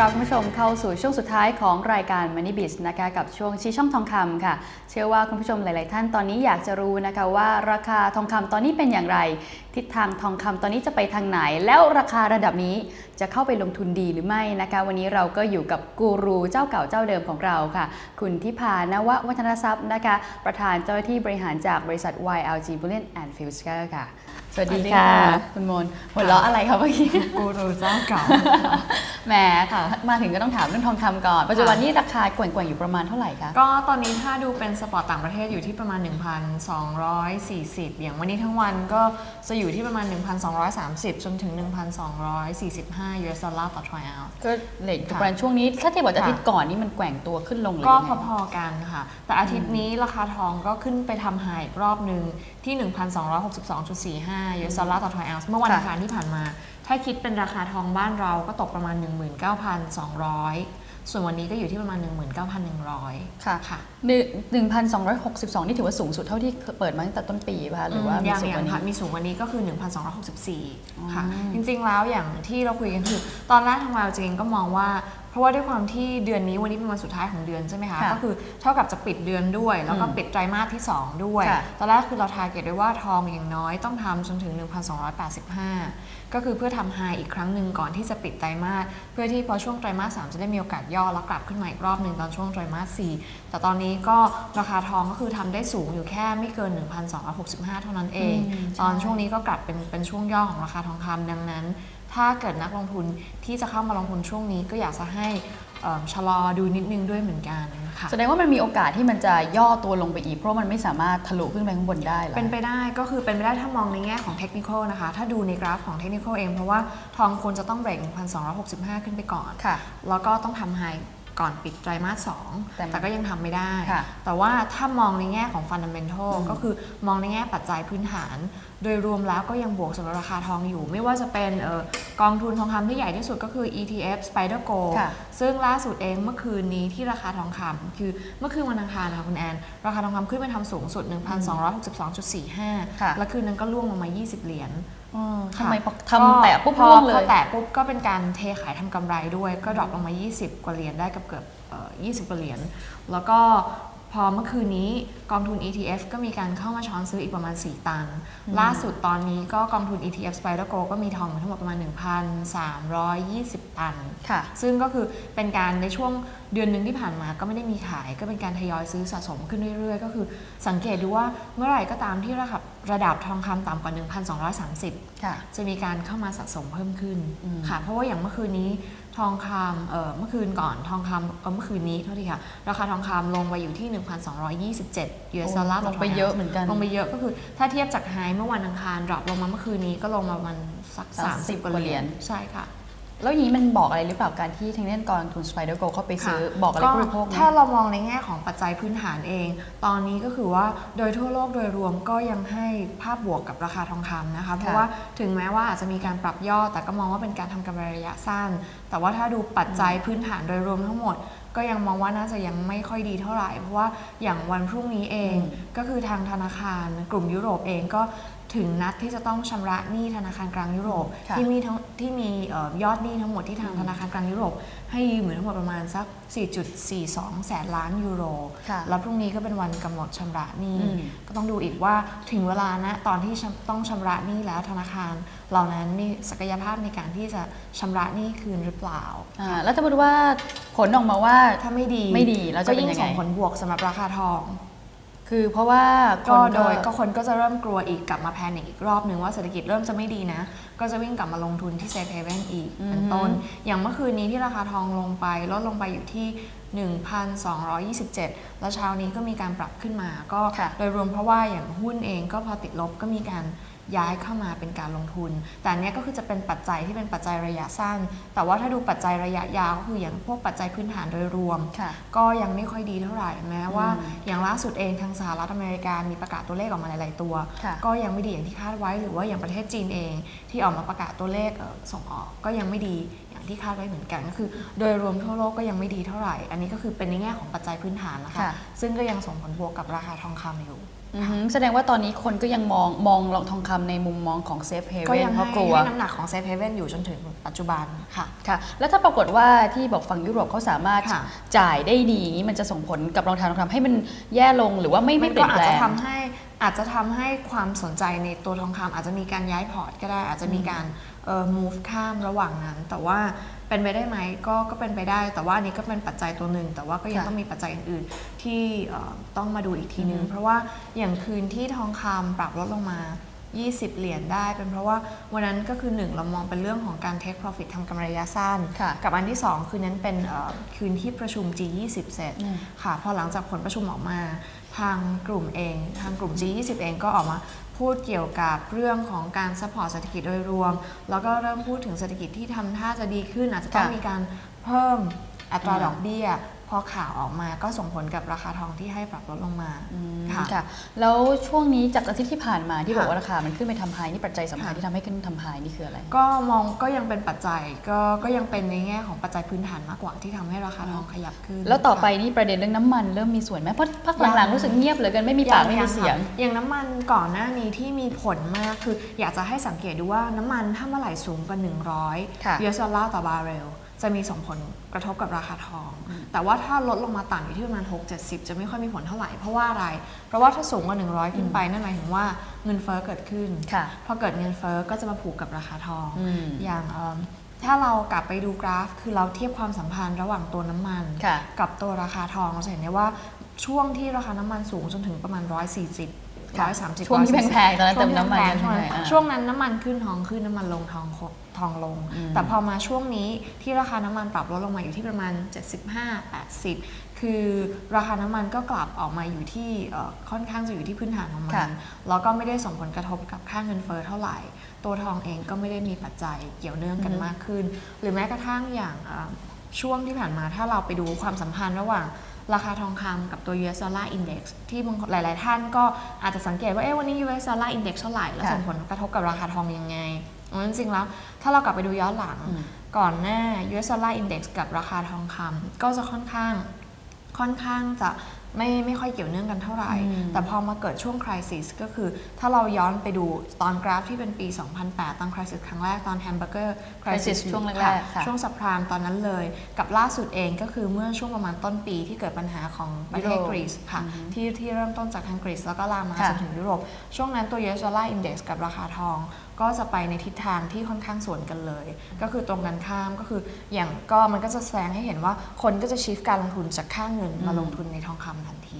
รับคุณผู้ชมเข้าสู่ช่วงสุดท้ายของรายการ Money Biz นะคะกับช่วงชี้ช่องทองคำค่ะ เชื่อว่าคุณผู้ชมหลาย ๆ ท่านตอนนี้อยากจะรู้นะคะว่าราคาทองคำตอนนี้เป็นอย่างไร ทิศทางทองคำตอนนี้จะไปทางไหน แล้วราคาระดับนี้จะเข้าไปลงทุนดีหรือไม่นะคะ วันนี้เราก็อยู่กับกูรูเจ้าเก่าเจ้าเดิมของเราค่ะ คุณทิพานววัฒนทรัพย์นะคะ ประธานเจ้าหน้าที่บริหารจากบริษัท YLG Bullion and Future ค่ะสวัสดีค่ะสวัสดีค่ะ คุณมนต์หัวเราะอะไรคะเมื่อกี้กูรูเจ้าเก่าแหมค่ะ มาถึงก็ต้องถามเรื่องทองคำก่อน ปัจจุบันนี้ราคาแกว่งๆอยู่ประมาณเท่าไหร่คะ ก็ตอนนี้ถ้าดูเป็นสปอร์ตต่างประเทศอยู่ที่ประมาณ 1,240 อย่างวันนี้ทั้งวันก็จะอยู่ที่ประมาณ 1,230 จนถึง 1,245 US ดอลลาร์ต่อทรอยออนซ์ก็เหล็กค่ะประมาณช่วงนี้ ถ้าเทียบกับอาทิตย์ค่ะก่อนนี่มันแกว่งตัวขึ้นลงเลยก็ยังไงพอๆกันค่ะ แต่อาทิตย์นี้ราคาทองก็ขึ้นไปทำไฮอีกรอบหนึ่งที่ 1,262.45 US ดอลลาร์ต่อทรอยออนซ์เมื่อวันอังคารที่ผ่านมา ถ้าคิดเป็นราคาทองบ้านเราก็ตกประมาณ 19,200 ส่วนวันนี้ก็อยู่ที่ประมาณ 19,100 ค่ะค่ะหนึ่งพันสองร้อยหกสิบสองนี่ถือว่าสูงสุดเท่าที่เปิดมาตั้งแต่ต้นปีป่ะคะหรือว่ามีอย่างสูงอกย่าว่างนี้ค่ะมีสูงกว่านี้ก็คือ 1,264 ค่ะอืมจริงๆแล้วอย่างที่เราคุยกันคือ ตอนแรกทางเราจริงก็มองว่า เพราะว่าด้วยความที่เดือนนี้วันนี้เป็นวันสุดท้ายของเดือนใช่ไหมคะค่ะก็คือเท่ากับจะปิดเดือนด้วย แล้วก็อืมปิดไตรมาสที่ 2 ด้วย ค่ะ ตอนแรกคือเราทาร์เก็ตไว้ว่าทองอย่างน้อยต้องทำจนถึง 1,285 ก็คือเพื่อทำไฮอีกครั้งหนึ่งก่อนที่จะปิดไตรมาสเพื่อที่พอช่วงไตรมาสสามจะได้มีโอกาสย่อแล้วกลับขึ้นมาอีกรอบหนึ่งตอนช่วงไตรมาสสี่แต่ตอนนี้ก็ราคาทองก็คือทำได้สูงอยู่แค่ไม่เกิน 1,265 เท่านั้นเอง อืม ตอนใช่ช่วงนี้ก็กลับเป็นเป็นช่วงย่อของราคาทองคำดังนั้น ถ้าเกิดนักลงทุนที่จะเข้ามาลงทุนช่วงนี้ก็อยากจะให้เอิ่มชะลอดูนิดนึงด้วยเหมือนกันค่ะแสดงว่ามันมีโอกาสที่มันจะย่อตัวลงไปอีก เพราะมันไม่สามารถทะลุขึ้นไปข้างบนได้หรอเป็นไปได้ก็คือเป็นไปได้ถ้ามองในแง่ของเทคนิคนะคะ ถ้าดูในกราฟของเทคนิคเอง เพราะว่าทองควรจะต้องเบรก1,265 ขึ้นไปก่อนค่ะแล้วก็ต้องทำไฮ ก่อนปิดไตรมาสสองแต่มันแต่ก็ยังทำไม่ได้ ค่ะแต่ว่าถ้ามองในแง่ของฟันดัมเ n นทัลอืมก็คือมองในแง่ปัจจัยพื้นฐาน โดยรวมแล้วก็ยังบวกสำหรับราคาทองอยู่ ไม่ว่าจะเป็นเออกองทุนทองคำที่ใหญ่ที่สุดก็คือ ETF Spider Go ค่ะ ซึ่งล่าสุดเองเมื่อคืนนี้ที่ราคาทองคำคือเมื่อคืนวันอังคารนะคะคุณแอน ราคาทองคำขึ้นไปทำสูงสุด 1,262.45 ค่ะ แล้วคืนนั้นก็ล่วงลงมา 20 เหรียญ อ๋อค่ะทำไมพอทำแตะปุ๊บพอร่วงเลพอยแตะปุ๊บก็เป็นการเทขายทำกำไรด้วย ก็ดรอปลงมา 20 กว่าเหรียญได้กับเกือบเอ่อ20 กว่าเหรียญ แล้วก็ พอเมื่อคืนนี้กองทุน ETF ก็มีการเข้ามาช้อนซื้ออีกประมาณ 4 ตัน ล่าสุดตอนนี้ก็กองทุน ETF Spider Go ก็มีทองอยู่ทั้งหมดประมาณ 1,320 ตัน ค่ะ ซึ่งก็คือเป็นการในช่วงเดือนหนึ่งที่ผ่านมาก็ไม่ได้มีขาย ก็เป็นการทยอยซื้อสะสมขึ้นเรื่อยๆ ก็คือสังเกตดูว่าเมื่อไหร่ก็ตามที่ระดับระดับทองคำต่ำกว่า 1,230ค่ะจะมีการเข้ามาสะสมเพิ่มขึ้นอืมค่ะ เพราะว่าอย่างเมื่อคืนนี้ ทองคำเอ่อเมื่อคืนก่อนทองคำเอ่อเมื่อคืนนี้เท่าที่ค่ะ ราคาทองคำลงไปอยู่ที่ 1,227 US ดอลลาร์ลต่องไปทรเยอะเหมือนกัน ลงไปเยอะก็คือถ้าเทียบจากไฮเมื่อวันอังคารดรอปลงมาเมื่อคืนนี้ก็ลงมาประมาณสัก 30 30กว่าเหรียญกว่าเหรียญใช่ค่ะ แล้วอย่างนี้มันบอกอะไรหรือเปล่าการที่ทางด้านกองทุน Spider Go เข้าไปซื้อค่ะบอกอะไรผู้บริโภคไหมถ้าเรามองในแง่ของปัจจัยพื้นฐานเอง ตอนนี้ก็คือว่าโดยทั่วโลกโดยรวมก็ยังให้ภาพบวกกับราคาทองคำนะคะ เพราะว่าถึงแม้ว่าอาจจะมีการปรับยอดแต่ก็มองว่าเป็นการทำกำไรระยะสั้น แต่ว่าถ้าดูปัจจัยพื้นฐานโดยรวมทั้งหมดก็ยังมองว่าน่าจะยังไม่ค่อยดีเท่าไหร่ เพราะว่าอย่างวันพรุ่งนี้เองอืมก็คือทางธนาคารกลุ่มยุโรปเองก็ ถึงนัดที่จะต้องชำระหนี้ธนาคารกลางยุโรปค่ะที่มีทั้งที่มีเอ่อยอดหนี้ทั้งหมดที่ทางอืมธนาคารกลางยุโรป ให้ยืมอยู่ทั้งหมดประมาณสัก 4.42 แสนล้านยูโรค่ะแล้วพรุ่งนี้ก็เป็นวันกำหนดชำระหนี้อืมก็ต้องดูอีกว่าถึงเวลานะตอนที่ชำต้องชำระหนี้แล้วธนาคาร เหล่านั้นมีศักยภาพในการที่จะชำระหนี้คืนหรือเปล่าอ่า แล้วถ้าพูดว่าผลออกมาว่าถ้าไม่ดีไม่ดีแล้วจะก็เป็นยิ่งยังไงส่งผลบวกสำหรับราคาทอง คือเพราะว่าคก็นโดยก็คนก็จะเริ่มกลัวอีกกลับมาแพนิคอีกรอบหนึ่งว่าเศรษฐกิจเริ่มจะไม่ดีนะ ก็จะวิ่งกลับมาลงทุนที่เซฟเฮเว่นอีกอืมเป็นต้น อย่างเมื่อคืนนี้ที่ราคาทองลงไปลดลงไปอยู่ที่ 1,227 แล้วเช้านี้ก็มีการปรับขึ้นมา ก็ค่ะโดยรวมเพราะว่าอย่างหุ้นเองก็พอติดลบก็มีการ ย้ายเข้ามาเป็นการลงทุน แต่อันเนี้ยก็คือจะเป็นปัจจัยที่เป็นปัจจัยระยะสั้น แต่ว่าถ้าดูปัจจัยระยะยาวก็คืออย่างพวกปัจจัยพื้นฐานโดยรวมค่ะก็ยังไม่ค่อยดีเท่าไหร่แม้ว่าอืมอย่างล่าสุดเองทางสหรัฐอเมริกามีประกาศตัวเลขออกมาหลาย ๆ ตัวค่ะก็ยังไม่ดีอย่างที่คาดไว้หรือว่าอย่างประเทศจีนเอง ที่ออกมาประกาศตัวเลขเอ่อส่งออกก็ยังไม่ดีอย่าง ที่คาดไว้เหมือนกันก็คือ โดยรวมทั่วโลกก็ยังไม่ดีเท่าไหร่ อันนี้ก็คือเป็นในแง่ของปัจจัยพื้นฐานนะคะ ค่ะ ซึ่งก็ยังส่งผลบวกกับราคาทองคำอยู่ อือหือแสดงว่าตอนนี้คนก็ยังมองมองลองทองคำในมุมมองของเซฟเฮก็เว่ยันงเพให้ราะกลัว ให้น้ำหนักของเซฟเฮเว่นอยู่จนถึงปัจจุบันค่ะ ค่ะ แล้วถ้าปรากฏว่าที่บอกฝั่งยุโรปเขาสามารถค่ะ จ่ายได้ดีอย่างนี้มันจะส่งผลกับรองเท้าทองคำให้มันแย่ลงหรือว่าไม่ไม่มันเปลี่ก็ยนอาแปจลจะง ทำให้ อาจจะทำให้ความสนใจในตัวทองคำอาจจะมีการย้ายพอร์ตก็ได้ อาจจะมีการเอ่อ move ข้ามระหว่างนั้น แต่ว่าเป็นไปได้ไหมก็ก็เป็นไปได้ แต่ว่าอันนี้ก็เป็นปัจจัยตัวหนึ่ง แต่ว่าก็ยังค่ะต้องมีปัจจัยอื่นๆที่เอ่อต้องมาดูอีกทีนึงอือฮึเพราะว่าอย่างคืนที่ทองคำปรับลดลงมา 20 เหรียญได้ เป็นเพราะว่าวันนั้นก็คือหนึ่งเรามองเป็นเรื่องของการ take profit ทำกำไรระยะสั้นค่ะกับอันที่ 2 คืนนั้นเป็นเอ่อคืนที่ประชุม G20 เสร็จอืมค่ะพอหลังจากผลประชุมออกมา ทางกลุ่มเอง ทางกลุ่ม G20 เองก็ออกมาพูดเกี่ยวกับเรื่องของการซัพพอร์ตเศรษฐกิจโดยรวม แล้วก็เริ่มพูดถึงเศรษฐกิจที่ทำท่าจะดีขึ้น อาจจะต้องค่ะมีการเพิ่มอัตราอ่าดอกเบี้ย พอข่าวออกมาก็ส่งผลกับราคาทองที่ให้ปรับลดลงมาอืมค่ะค่ะ แล้วช่วงนี้จากอาทิตย์ที่ผ่านมาที่ค่ะบอกว่าราคามันขึ้นไปทำไฮนี่ปัจจัยสำคัญค่ะที่ทำให้ขึ้นทำไฮนี่คืออะไร ก็มองก็ยังเป็นปัจจัยก็ก็ยังเป็นในแง่ของปัจจัยพื้นฐานมากกว่าที่ทำให้ราคาทองขยับขึ้น แล้วต่อไปค่ะนี่ประเด็นเรื่องน้ำมันเริ่มมีส่วนไหมเพราะพักยังหลังๆรู้สึกเงียบเหลือเกินไม่มีปากไม่มีเสียงค่ะอย่างน้ำมันก่อนหน้านี้ที่มีผลมากคือ อยากจะให้สังเกตดูว่าน้ำมันถ้าเมื่อไหร่สูงกว่าค่ะ100 US ดอลลาร์ต่อบาร์เรล จะมีส่งผลกระทบกับราคาทอง แต่ว่าถ้าลดลงมาต่ำอยู่ที่ประมาณ 6-70 จะไม่ค่อยมีผลเท่าไหร่ เพราะว่าอะไร เพราะว่าถ้าสูงกว่า 100 ขึ้นไปนั่นหมายถึงว่าเงินเฟ้อเกิดขึ้นค่ะพอเกิดเงินเฟ้อก็จะมาผูกกับราคาทองอืมอย่างเอิ่มถ้าเรากลับไปดูกราฟ คือเราเทียบความสัมพันธ์ระหว่างตัวน้ำมันค่ะกับตัวราคาทองเราจะเห็นได้ว่าช่วงที่ราคาน้ำมันสูงจนถึงประมาณ 140 ค่ะ130ช่วงที่แพงๆตอนนั้นช่วงที่เติมน้ำมันแพงๆช่วงนั้นใช่ไหมอ่าช่วงนั้นน้ำมันขึ้นทองขึ้นน้ำมันลงทองคทองลงอืมแต่พอมาช่วงนี้ที่ราคาน้ำมันปรับลดลงมาอยู่ที่ประมาณ 75-80 คือราคาน้ำมันก็กลับออกมาอยู่ที่เอ่อค่อนข้างจะอยู่ที่พื้นฐานของมัค่ะนแล้วก็ไม่ได้ส่งผลกระทบกับค่าเงินเฟ้อเท่าไหร่ ตัวทองเองก็ไม่ได้มีปัจจัยเกี่ยวเนื่องกันอือฮึมากขึ้น หรือแม้กระทั่งอย่างเอ่อช่วงที่ผ่านมาถ้าเราไปดูความสัมพันธ์ระหว่าง ราคาทองคำกับตัว US Dollar Index ที่บางหลาย ๆ ท่านก็อาจจะสังเกตว่าเอ๊ะวันนี้ US Dollar Index เท่าไหร่ แล้วค่ะส่งผลกระทบกับราคาทองยังไงเพราะฉะนั้นจริงๆแล้ว ถ้าเรากลับไปดูย้อนหลังอืมก่อนหน้า US Dollar Index กับราคาทองคำก็จะค่อนข้างค่อนข้างจะ ไม่ไม่ค่อยเกี่ยวเนื่องกันเท่าไหร่อืมแต่พอมาเกิดช่วงคริสิสก็คือถ้าเราย้อนไปดูตอนกราฟที่เป็นปี 2008 ตอนคริสิสครั้งแรกตอนแฮมเบอร์เกอร์ crisis ช่วงแรกๆค่ะช่วงสับพรามตอนนั้นเลย กับล่าสุดเองก็คือเมื่อช่วงประมาณต้นปีที่เกิดปัญหาของประเทศยุโรปกรีซค่ะอือฮึที่ที่เริ่มต้นจากทางกรีซแล้วก็ลามมาค่ะจนถึงยุโรป ช่วงนั้นตัว US Dollar Index กับราคาทองก็จะไปในทิศทางที่ค่อนข้างสวนกันเลย ก็คือตรงกันข้ามก็คืออย่างก็มันก็จะแสดงให้เห็นว่าคนก็จะชิฟการลงทุนจากค่าเงินมาลงทุนในทองคำทันที